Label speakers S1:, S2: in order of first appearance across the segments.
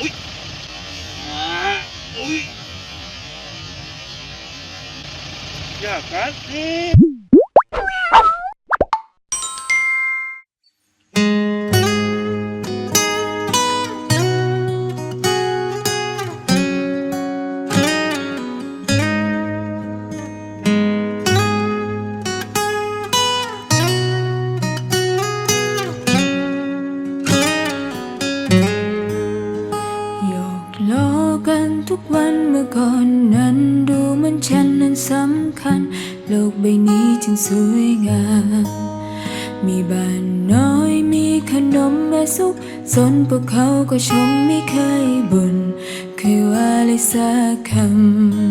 S1: อุ้ยอ่าอุ้ยอย่ากัดสิ
S2: สำคัญ โลกใบนี้จึงสวยงาม มีบ้านน้อยมีขนมและสุขสนพวกเขาก็ชมไม่เคยบ่นเคยว่าเลยสักค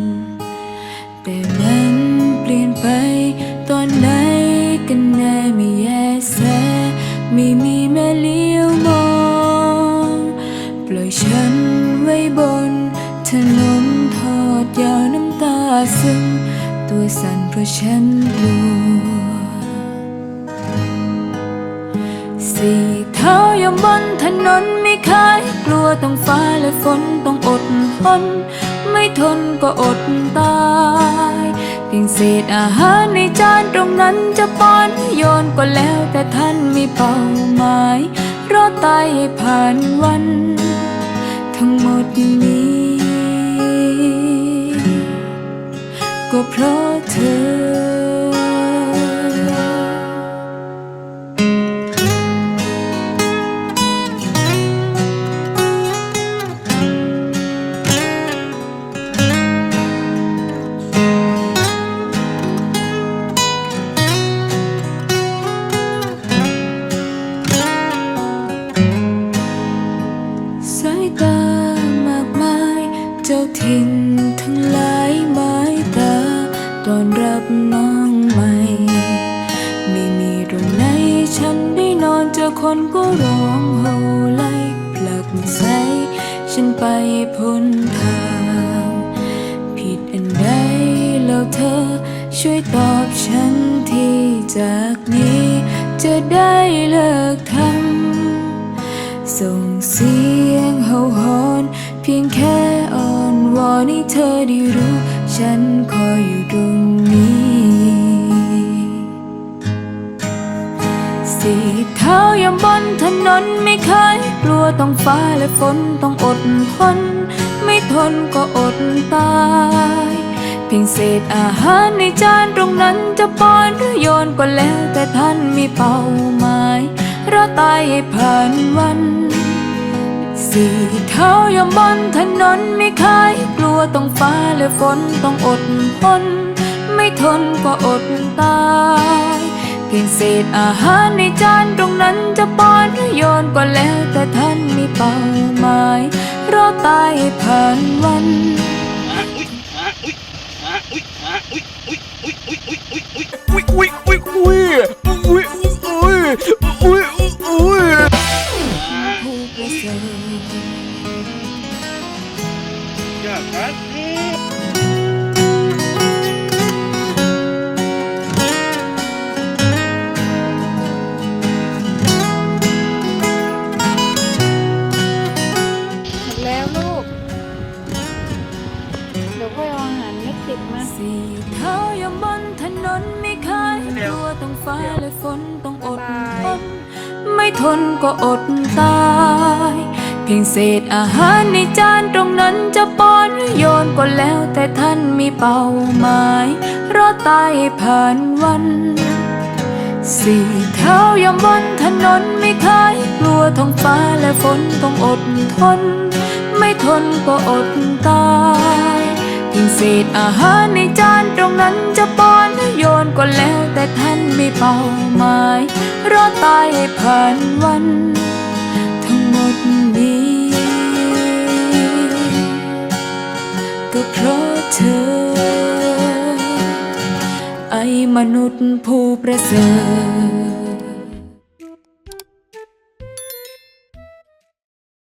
S2: ำ แต่มันเปลี่ยนไปตอนไหนกันแน่ไม่แยแสไม่มีแม่เลี้ยวมอง ปล่อยฉันไว้บนถนนทอดยาวน้ำตาซึม ตัวสั่นเพราะฉันกลัวสี่เท้ายอมบนถนนไม่เคยกลัวต้องฟ้าและฝนต้องอดทน ไม่ทนก็อดตายเพียงเศษอาหารในจานตรงนั้นจะป้อนโยนก็แล้วแต่ท่านมีเป้าหมายรอดตายให้ผ่านวัน ทั้งหมดนี้ ก็เพราะเธอ คนก็ร้องโหไล่ผลักใส่ฉันไปพ้นทาง ผิดอันใดแล้วเธอช่วยตอบฉันที่จากนี้ จะได้เลิกทำส่งเสียงเห่าหอน เพียงแค่อ้อนวอนให้เธอได้รู้ฉัน สี่เท้ายอมบนถนนไม่เคยกลัวต้องฟ้าและฝนต้องอดทน ไม่ทนก็อดตาย เพียงเศษอาหารในจานตรงนั้นจะป้อนหรือโยนก็แล้วแต่ท่านมีเป้าหมายรอตายให้ผ่านวันสี่เท้ายอมบนถนนไม่เคยกลัวต้องฟ้าและฝนต้องอดทนไม่ทนก็อด พียงเศษอาหารในจานตรงนั้นจะป้อนหรือโยนก็แล้วแต่ท่านมีเป้าหมายรอตายให้ผ่านวัน
S1: อ่าอุ๊ยอ่าอุ๊ยอ่าอุ๊ยอ่าอุ๊ยอุ๊ยอุ๊ยอุ๊ยอุ๊ยอุ๊ยอุ๊ย
S3: อุ้ยอุ้ยอุ้ยอุ้ยอุ้ยอุ้ยอุ้ยอุ้ย
S1: อ่า
S2: ผู้ประเสริฐ
S1: อย่ากัดสิ
S4: ห
S2: ฟ้าและฝนต้องอดทนไม่ทนก็อดตาย เพียงเศษอาหารในจานตรงนั้นจะป้อนหรือโยนก็แล้วแต่ท่านมีเป้าหมายรอตายผ่านวันสี่เท้ายอมบนถนนไม่เคยกลัวท้องฟ้าและฝนต้องอดทน ไม่ทนก็อดตายเพียงเศษอาหารในจานตรงนั้นจะป้อน ก็แล้วแต่ท่านมีเป้าหมายรอตายให้ผ่านวัน ทั้งหมดนี้ ก็เพราะเธอ ไอมนุษย์ผู้ประเสริฐ